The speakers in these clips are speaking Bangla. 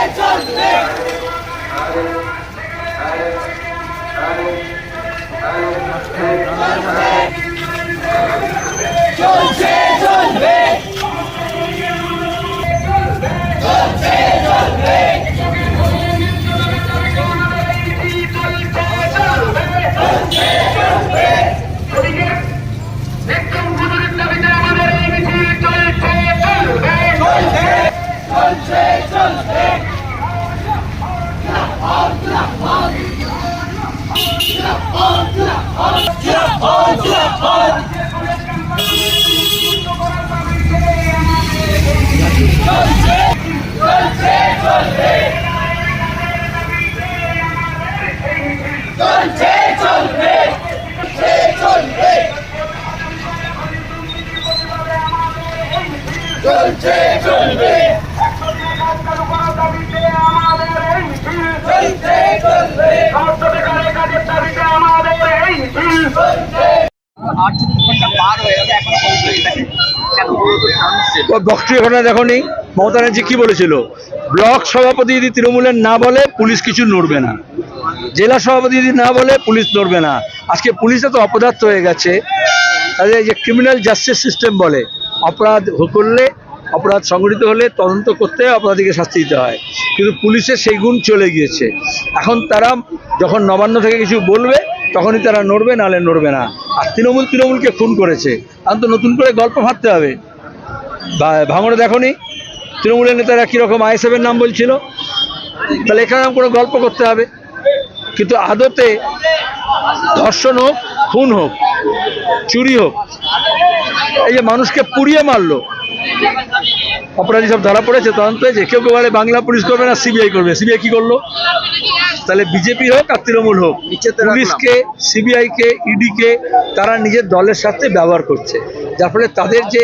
আটচল্লিশ ঘণ্টা চলছে হয়ে গেল এখনও পর্যন্ত ঘটনা দেখো নি। মমতা ব্যানার্জি কি বলেছিল? ব্লক সভাপতি যদি তৃণমূলের না বলে, পুলিশ কিছু নড়বে না। জেলা সভাপতি যদি না বলে, পুলিশ নড়বে না। আজকে পুলিশে তো অপদার্থ হয়ে গেছে, তাদের যে ক্রিমিনাল জাস্টিস সিস্টেম বলে, অপরাধ করলে, অপরাধ সংগঠিত হলে তদন্ত করতে অপরাধীকে শাস্তি দিতে হয়। কিন্তু পুলিশের সেই গুণ চলে গিয়েছে। এখন তারা যখন নবান্ন থেকে কিছু বলবে তখনই তারা নড়বে, নাহলে নড়বে না। আর তৃণমূল তৃণমূলকে খুন করেছে। এখন তো নতুন করে গল্প ভাবতে হবে। ভাঙড়ে দেখনি? তৃণমূলের নেতারা কীরকম আইএসএফের নাম বলছিল? তাহলে এখানে কোনো গল্প করতে হবে। কিন্তু আদতে ধর্ষণ হোক, খুন হোক, চুরি হোক, এই যে মানুষকে পুড়িয়ে মারলো, অপরাধী সব ধরা পড়েছে, তদন্ত হয়েছে। কেউ কেউ বলে বাংলা পুলিশ করবে না, সিবিআই করবে। সিবিআই কি করল? তাহলে বিজেপি হোক আর তৃণমূল হোক পুলিশকে সিবিআইকে ইডিকে তারা নিজের দলের সাথে ব্যবহার করছে। যার ফলে তাদের যে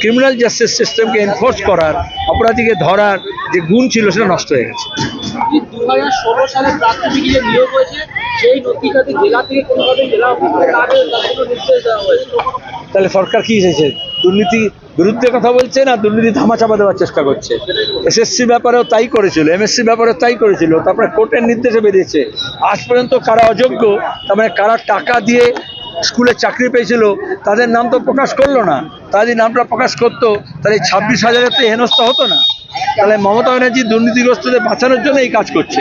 ক্রিমিনাল জাস্টিস সিস্টেমকে এনফোর্স করার অপরাধীকে ধরার যে গুণ ছিল সেটা নষ্ট হয়ে গেছে। দু হাজার ষোলো সালে প্রাথমিক যে নিয়োগ হয়েছে সেই জেলা থেকে কোনোভাবে জেলা নির্দেশ দেওয়া হয়েছে? তাহলে সরকার কি এসেছে দুর্নীতি বিরুদ্ধে কথা বলছে না দুর্নীতি ধামাচাপা দেওয়ার চেষ্টা করছে? এসএসসি ব্যাপারেও তাই করেছিল এমএসসি ব্যাপারেও তাই করেছিল, তারপরে কোর্টের নির্দেশে বেরিয়েছে। আজ পর্যন্ত কারা অযোগ্য, তার মানে কারা টাকা দিয়ে স্কুলে চাকরি পেয়েছিল, তাদের নাম তো প্রকাশ করল না। তাদের নামটা প্রকাশ করতো, তাহলে ছাব্বিশ হাজারের তো হেনস্থা হতো না। তাহলে মমতা ব্যানার্জি দুর্নীতিগ্রস্তদের বাঁচানোর জন্য এই কাজ করছে।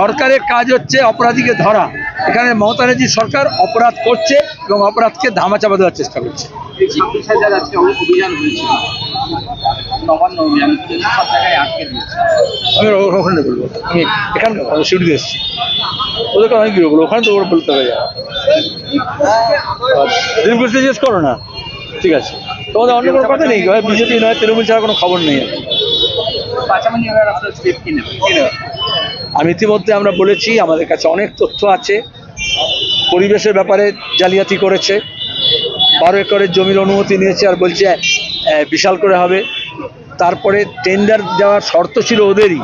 সরকারের কাজ হচ্ছে অপরাধীকে ধরা। এখানে মমতা ব্যানার্জি সরকার অপরাধ করছে এবং অপরাধকে ধামাচাপা দেওয়ার চেষ্টা করছে। আমি ওখানে বলব। আমি এখানে শিউড়ি এসেছি। ওদেরকে আমি কি বলব? ওখানে তো ওরা বলতে হবে দিলীপ ঘোষকে জিজ্ঞেস করো না। ঠিক আছে। তোমাদের অন্য কোনো কথা নেই? বিজেপি নয় তৃণমূল ছাড়া কোনো খবর নেই আমি ইতিমধ্যে আমরা বলেছি, আমাদের কাছে অনেক তথ্য আছে। পরিবেশের ব্যাপারে জালিয়াতি করেছে। বারো একরের জমির অনুমতি নিয়েছে আর বলছে বিশাল করে হবে। তারপরে টেন্ডার দেওয়ার শর্ত ছিল ওদেরই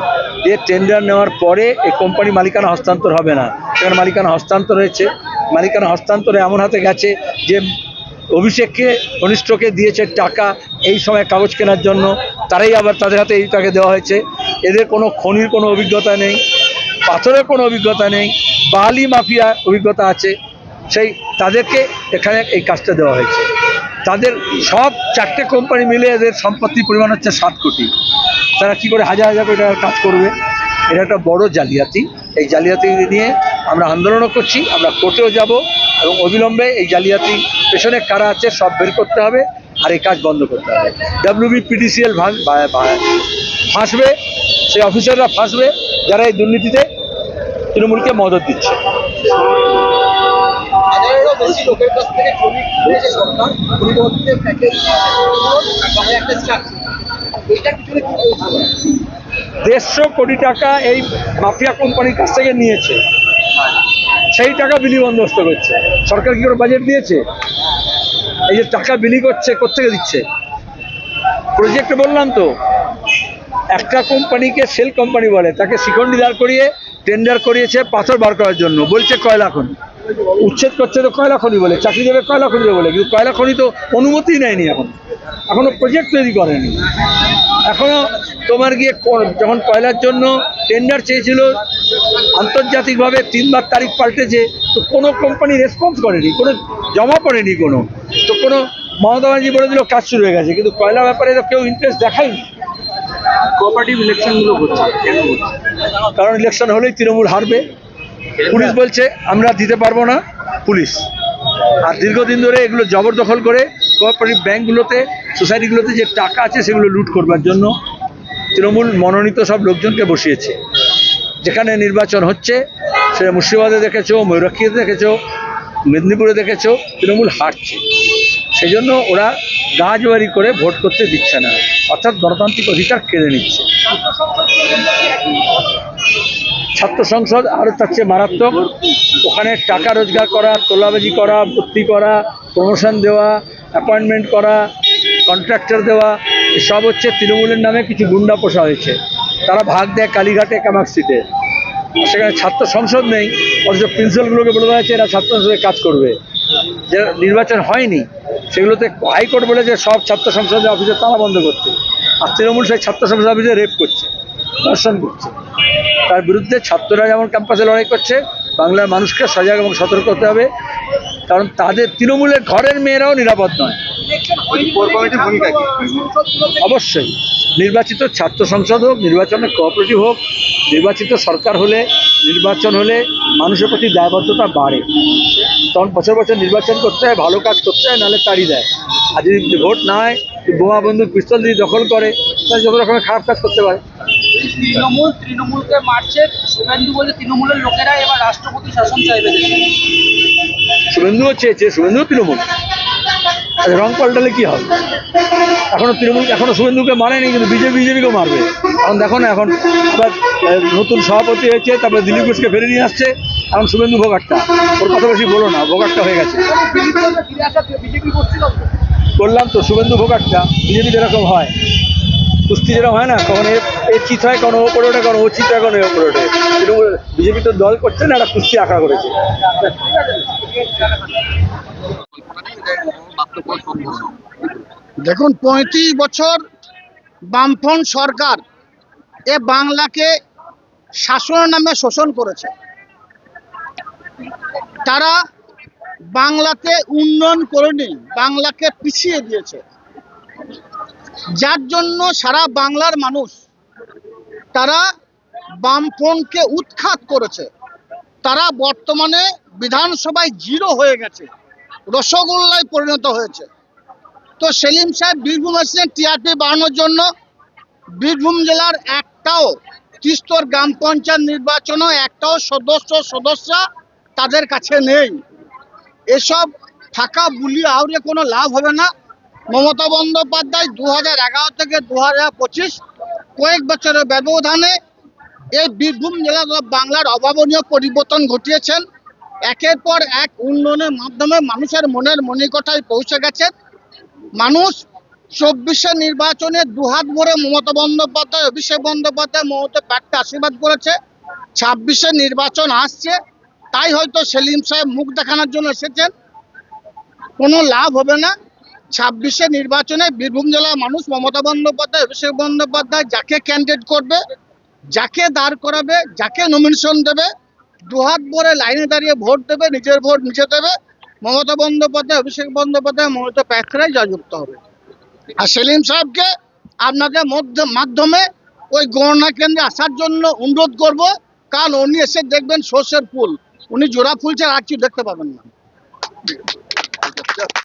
যে টেন্ডার নেওয়ার পরে এই কোম্পানি মালিকানা হস্তান্তর হবে না। সেখানে মালিকানা হস্তান্তর হয়েছে। মালিকানা হস্তান্তরে এমন হাতে গেছে যে অভিষেককে, ঘনিষ্ঠকে দিয়েছে টাকা এই সময় কাগজ কেনার জন্য, তারাই আবার তাদের হাতে এই টাকা দেওয়া হয়েছে। এদের কোনো খনির কোনো অভিজ্ঞতা নেই, পাথরের কোনো অভিজ্ঞতা নেই, বালি মাফিয়া অভিজ্ঞতা আছে। সেই তাদেরকে এখানে এই কাজটা দেওয়া হয়েছে। তাদের সব চারটে কোম্পানি মিলে এদের সম্পত্তির পরিমাণ হচ্ছে সাত কোটি। তারা কি করে হাজার হাজার কোটি টাকার কাজ করবে? এটা একটা বড় জালিয়াতি। এই জালিয়াতি নিয়ে আমরা আন্দোলনও করছি, আমরা কোর্টেও যাব এবং অবিলম্বে এই জালিয়াতি পেছনে কারা আছে সব বের করতে হবে। আর এই কাজ বন্ধ করতে হবে। ডাব্লিউবি পিডিসিএল ফাঁসবে সেই অফিসাররা ফাঁসবে যারা এই দুর্নীতিতে তৃণমূলকে মদত দিচ্ছে। বেশি লোকের কাছ থেকে জমি কিনেছে সরকার পরিবর্তে প্যাকেজ একটা স্ট্রাকচার পিছনে দেড়শো কোটি টাকা এই মাফিয়া কোম্পানির কাছ থেকে নিয়েছে। সেই টাকা বিলি বন্দোবস্ত করছে। সরকার কি করে বাজেট দিয়েছে? এই যে টাকা বিলি করছে কোথেকে দিচ্ছে? প্রজেক্ট বললাম তো। একটা কোম্পানিকে সেল কোম্পানি বলে, তাকে শিখণ্ডি দাঁড় করিয়ে টেন্ডার করিয়েছে, পাথর বার করার জন্য। বলছে কয়লা খনি। উচ্ছেদ করছে তো কয়লা খনি বলে, চাকরি দেবে কয়লা খনি দেবে বলে, কিন্তু কয়লা খনি তো অনুমতিই নেয়নি এখন। এখনও প্রজেক্ট তৈরি করেনি। এখনও তোমার গিয়ে যখন কয়লার জন্য টেন্ডার চেয়েছিল, আন্তর্জাতিকভাবে তিনবার তারিখ পাল্টেছে, তো কোনো কোম্পানি রেসপন্স করেনি, কোনো জমা পড়েনি কোনো। তো কোনো মমতা ব্যানার্জি বলে দিল কাজ শুরু হয়ে গেছে কিন্তু কয়লা ব্যাপারে তো কেউ ইন্টারেস্ট দেখায়নি। কোঅপারেটিভ ইলেকশনগুলো হচ্ছে কারণ ইলেকশন হলেই তৃণমূল হারবে। পুলিশ বলছে আমরা দিতে পারব না। পুলিশ। আর দীর্ঘদিন ধরে এগুলো জবরদখল করে কোঅপারেটিভ ব্যাঙ্কগুলোতে সোসাইটিগুলোতে যে টাকা আছে সেগুলো লুট করবার জন্য তৃণমূল মনোনীত সব লোকজনকে বসিয়েছে। যেখানে নির্বাচন হচ্ছে সেটা মুর্শিদাবাদে দেখেছ ময়ূরাক্ষীতে দেখেছ মেদিনীপুরে দেখেছ, তৃণমূল হারছে। সেই জন্য ওরা গাছবাড়ি করে ভোট করতে দিচ্ছে না। অর্থাৎ গণতান্ত্রিক অধিকার কেড়ে নিচ্ছে। ছাত্র সংসদ আরও তার চেয়ে মারাত্মক। ওখানে টাকা রোজগার করা, তোলাবাজি করা, ভর্তি করা প্রমোশন দেওয়া অ্যাপয়েন্টমেন্ট করা কন্ট্রাক্টর দেওয়া, এসব হচ্ছে তৃণমূলের নামে কিছু গুন্ডা পোষা হয়েছে। তারা ভাগ দেয় কালীঘাটে কামাকসিতে সেখানে ছাত্র সংসদ নেই, অথচ প্রিন্সিপালগুলোকে বলে দেওয়া হয়েছে এরা ছাত্র সংসদে কাজ করবে। যে নির্বাচন হয়নি, সেগুলোতে হাইকোর্ট বলেছে সব ছাত্র সংসদের অফিসে তালা বন্ধ করতে। আর তৃণমূল সেই ছাত্র সংসদ অফিসে রেপ করছে, ধর্ষণ করছে। তার বিরুদ্ধে ছাত্ররা যেমন ক্যাম্পাসে লড়াই করছে, বাংলার মানুষকে সজাগ এবং সতর্ক হতে হবে। কারণ তাদের তৃণমূলের ঘরের মেয়েরাও নিরাপদ নয়। অবশ্যই। নির্বাচিত ছাত্র সংসদ হোক নির্বাচনে কোঅপারেটিভ হোক নির্বাচিত সরকার হলে নির্বাচন হলে মানুষের প্রতি দায়বদ্ধতা বাড়ে। তখন বছর বছর নির্বাচন করতে হয় ভালো কাজ করতে হয় নাহলে তাড়ি দেয়। আর যদি ভোট না হয় বোমা বন্দুক পিস্তল দিয়ে দখল করে তাহলে যত রকমের খারাপ কাজ করতে পারে। তৃণমূল তৃণমূলকে মারছে শুভেন্দু বলে তৃণমূলের লোকেরা এবার রাষ্ট্রপতি শাসন চাইবে শুভেন্দুও চেয়েছে শুভেন্দুও তৃণমূল। রং পাল্টালে কি হবে? এখনও তৃণমূল, এখনও শুভেন্দুকে মারেনি কিন্তু বিজেপি, বিজেপিকেও মারবে। এখন দেখো না, এখন আবার নতুন সভাপতি হয়েছে, তারপরে দিলীপ ঘোষকে ফিরে নিয়ে আসছে, এখন শুভেন্দু ভোগাট্টা। ওর কথা বেশি বলো না, ভোগাট্টা হয়ে গেছে। বললাম তো, শুভেন্দু ভোগাট্টা, বিজেপি যেরকম হয়। কুস্তি যেরকম হয় না কখন এ চিত হয় কখনো ওপরে ওঠে কখনো ও চিত হয় কখনো ওপরে ওঠে। বিজেপি তো দল করছে না একটা কুস্তি আঁকা করেছে। দেখুন, পঁয়ত্রিশ বছর বামফ্রন্ট সরকার এ বাংলাকে শাসনের নামে শোষণ করেছে। তারা বাংলাতে উন্নয়ন করেনি, বাংলাকে পিছিয়ে দিয়েছে। যার জন্য সারা বাংলার মানুষ তারা বামফ্রন্টকে উৎখাত করেছে। তারা বর্তমানে বিধানসভায় জিরো হয়ে গেছে, রসগোল্লায় পরিণত হয়েছে। তো সেলিম সাহেব বীরভূম এসেছেন টিআরপি বাড়ানোর জন্য। বীরভূম জেলার একটাও তিস্তর গ্রাম পঞ্চায়েত নির্বাচনও একটাও সদস্য সদস্য তাদের কাছে নেই। এসব ফাঁকা বুলি আউরে কোনো লাভ হবে না। মমতা বন্দ্যোপাধ্যায় দু হাজার এগারো থেকে দু হাজার পঁচিশ কয়েক বছরের ব্যবধানে এই বীরভূম জেলা বাংলার অভাবনীয় পরিবর্তন ঘটিয়েছেন। একের পর এক উন্নয়নের মাধ্যমে মানুষের মনের মনিকটায় পৌঁছে গেছেন। মানুষ চব্বিশে নির্বাচনে দুহাত ভরে মমতা বন্দ্যোপাধ্যায়, অভিষেক বন্দ্যোপাধ্যায় মমতা প্যাটকে আশীর্বাদ করেছে। ছাব্বিশে নির্বাচন আসছে, তাই হয়তো সেলিম সাহেব মুখ দেখানোর জন্য এসেছেন। কোনো লাভ হবে না। ছাব্বিশে নির্বাচনে বীরভূম জেলার মানুষ মমতা বন্দ্যোপাধ্যায়, অভিষেক বন্দ্যোপাধ্যায় যাকে ক্যান্ডিডেট করবে, যাকে দাঁড় করাবে, যাকে নমিনেশন দেবে, দুহাত ভরে লাইনে দাঁড়িয়ে ভোট দেবে, নিজের ভোট নিজে দেবে। মমতা বন্দ্যোপাধ্যায়, অভিষেক বন্দ্যোপাধ্যায়, মমতা প্যাকরাই জয়যুক্ত হবে। আর সেলিম সাহেবকে আপনাকে মধ্যে মাধ্যমে ওই গণনা কেন্দ্রে আসার জন্য অনুরোধ করব। কাল উনি এসে দেখবেন সর্ষের ফুল। উনি জোড়া ফুল ছাড়া আর কিছু দেখতে পাবেন না।